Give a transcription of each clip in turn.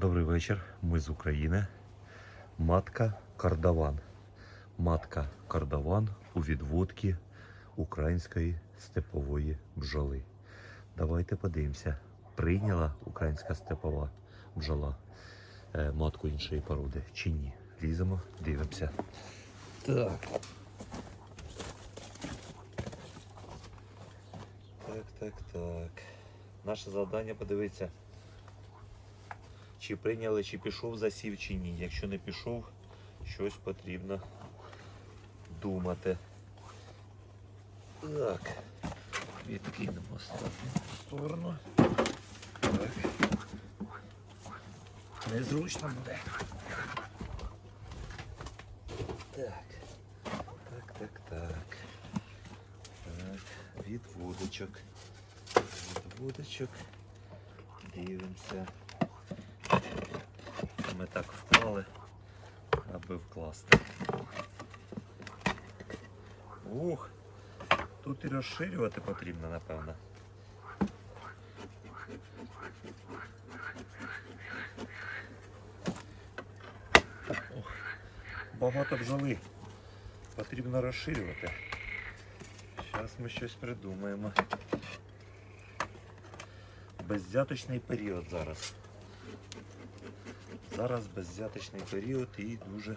Добрий вечір. Ми з України. Матка Кардаван. Матка Кардаван у відводці української степової бджоли. Давайте подивимося, прийняла українська степова бджола е, матку іншої породи чи ні. Ліземо, дивимося. Так. Так, так, так. Наше завдання подивитися, чи прийняли, чи пішов засів, чи ні. Якщо не пішов, щось потрібно думати. Так. Відкинемо в сторону. Так. Незручно буде. Так. Так, так, так. Так, відводочок. Відводочок. Дивимося. Ми так вклали, аби вкласти. Ух! Тут і розширювати потрібно, напевно. Ох, багато бджоли. Потрібно розширювати. Зараз ми щось придумаємо. Беззяточний період зараз. Зараз беззяточний період і дуже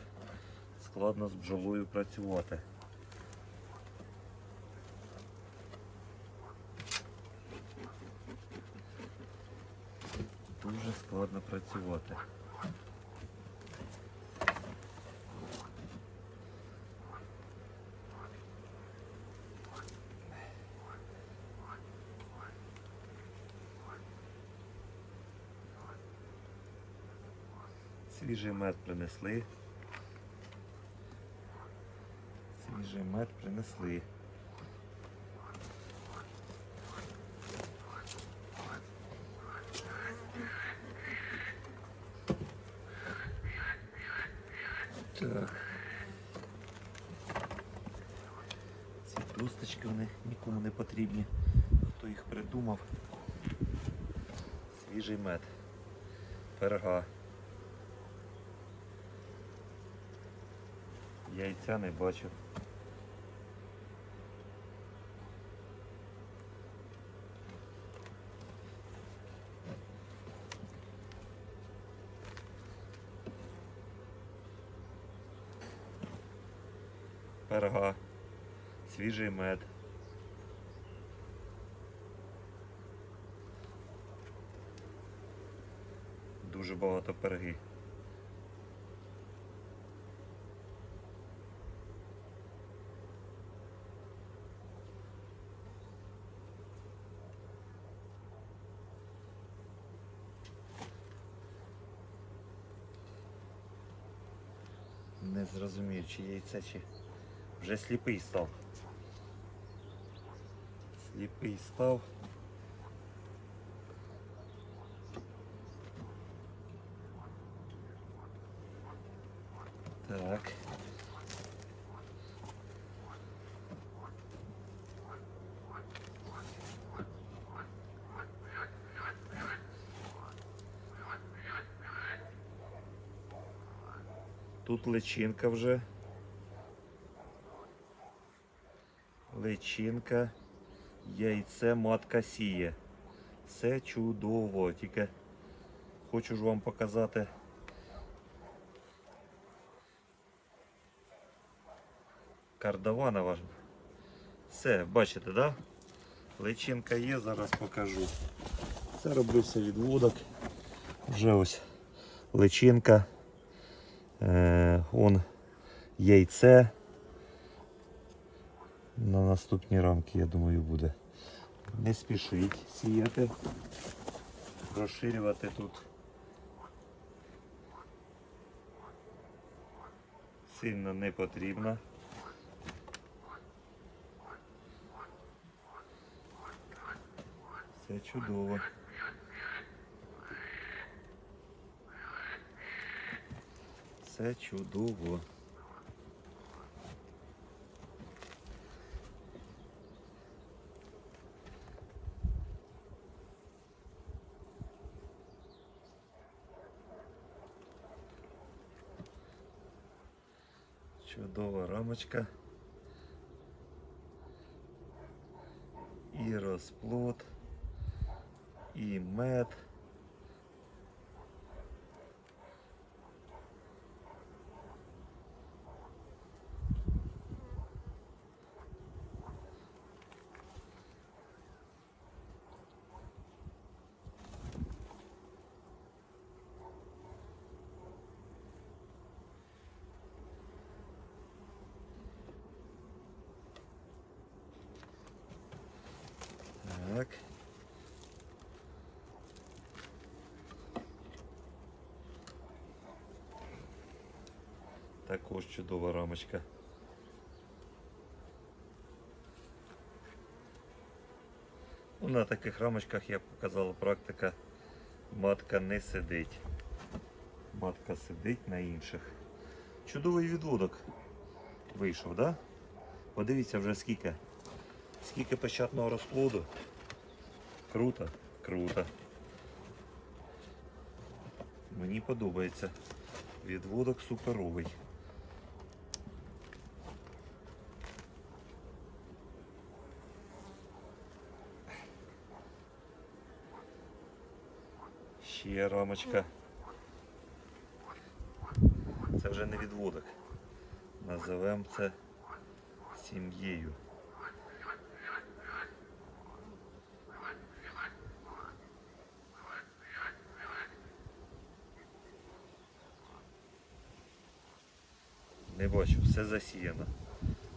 складно з бджолою працювати. Дуже складно працювати. Свіжий мед принесли. Свіжий мед принесли. Так. Ці досточки вони нікому не потрібні. Хто їх придумав? Свіжий мед. Перга. Яйця не бачу. Перга, свіжий мед. Дуже багато перги. Не зрозумів, чи яйце, чи вже сліпий став. Сліпий став. Так. Тут личинка вже. Личинка, яйце, матка сіє. Все чудово. Тільки хочу ж вам показати. Кардаванова. Все, бачите, да? Личинка є, зараз покажу. Це робився відводок. Вже ось личинка. Е, он яйце. На наступні рамки, я думаю, буде. Не спішіть сіяти, розширювати тут. Сильно не потрібно. Все чудово. Все чудово. Чудова рамочка. І розплод, і мед. Так. Також чудова рамочка. Ну, на таких рамочках, як показала практика, матка не сидить. Матка сидить на інших. Чудовий відводок вийшов, да? Подивіться вже скільки. Скільки печатного розплоду. Круто, круто. Мені подобається. Відводок суперовий. Ще рамочка. Це вже не відводок. Називемо це сім'єю. Не бачу, все засіяно.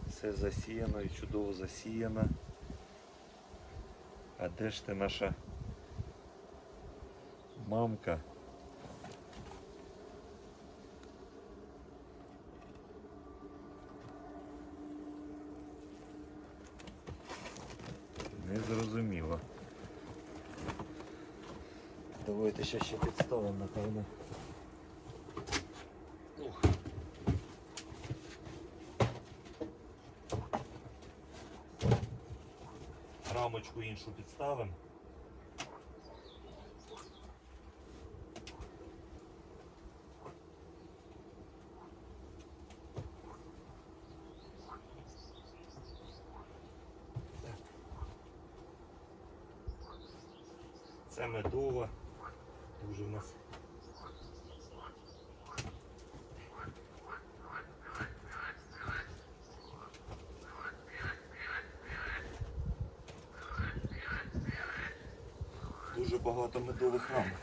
Все засіяно і чудово засіяно. А де ж ти наша мамка? Не зрозуміло. Давайте ще ще підставимо, напевно. Рамочку іншу підставимо. Це медова. Дуже в нас. Багато медових рамок.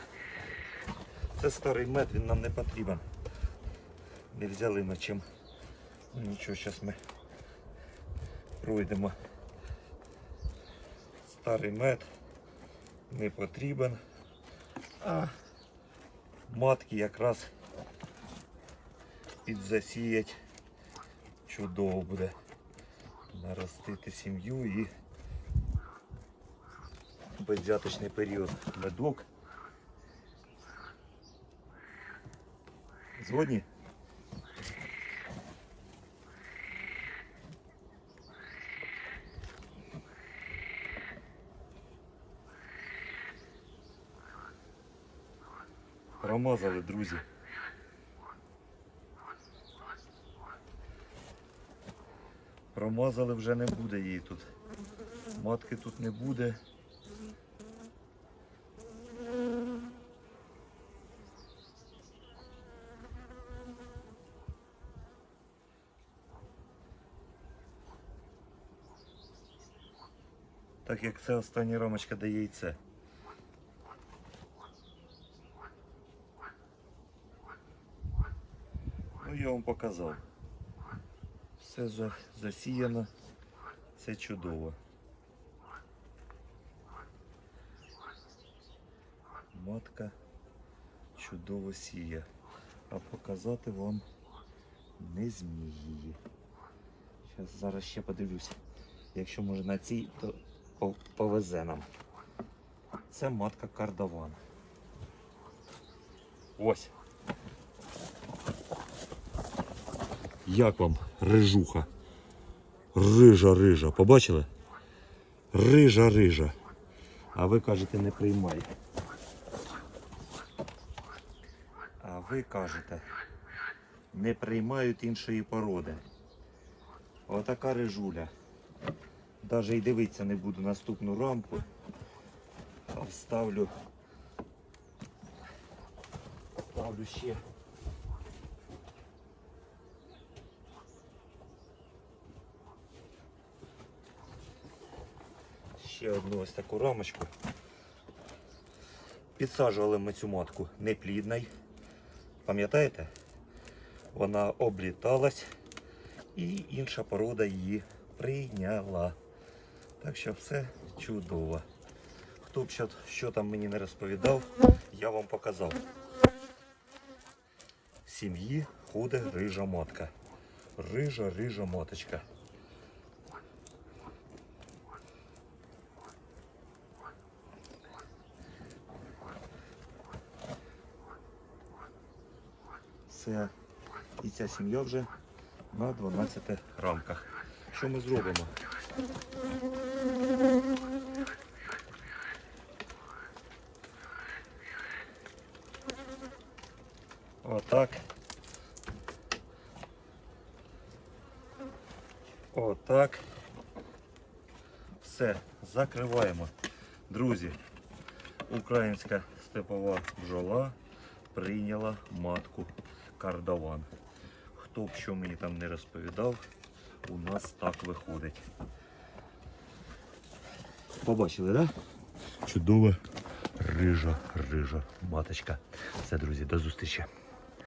Це старий мед, він нам не потрібен. Не взяли ми чим. Ну, Нічого, зараз ми пройдемо. Старий мед не потрібен. А матки якраз підзасіять. Чудово буде наростити сім'ю і бездяточний період медок. Згодні? Промазали, друзі. Промазали вже не буде її тут. Матки тут не буде. Як це остання рамочка дає яйце. Ну я вам показав. Все засіяно. Це чудово. Матка чудово сіє. А показати вам не зміг її. Зараз, ще подивлюся. Якщо може на цій, то повезе нам. Це матка кардаван. Ось. Як вам рижуха? Рижа, рижа. Побачили? Рижа, рижа. А ви кажете, не приймайте. А ви кажете, не приймають іншої породи. Отака рижуля. Даже і дивитися не буду наступну рамку. А вставлю. Вставлю ще. Ще одну ось таку рамочку. Підсаджували ми цю матку неплідною. Пам'ятаєте? Вона обліталась і інша порода її прийняла. Так що все чудово. Хто б що, що там мені не розповідав, я вам показав. В сім'ї ходить рижа матка. Рижа, рижа маточка. Все. І ця сім'я вже на 12 рамках. Що ми зробимо? Отак. Все, закриваємо. Друзі, українська степова бджола прийняла матку кардаван. Хто б що мені там не розповідав, у нас так виходить. Побачили, так? Да? Чудова рижа, рижа маточка. Все, друзі, до зустрічі.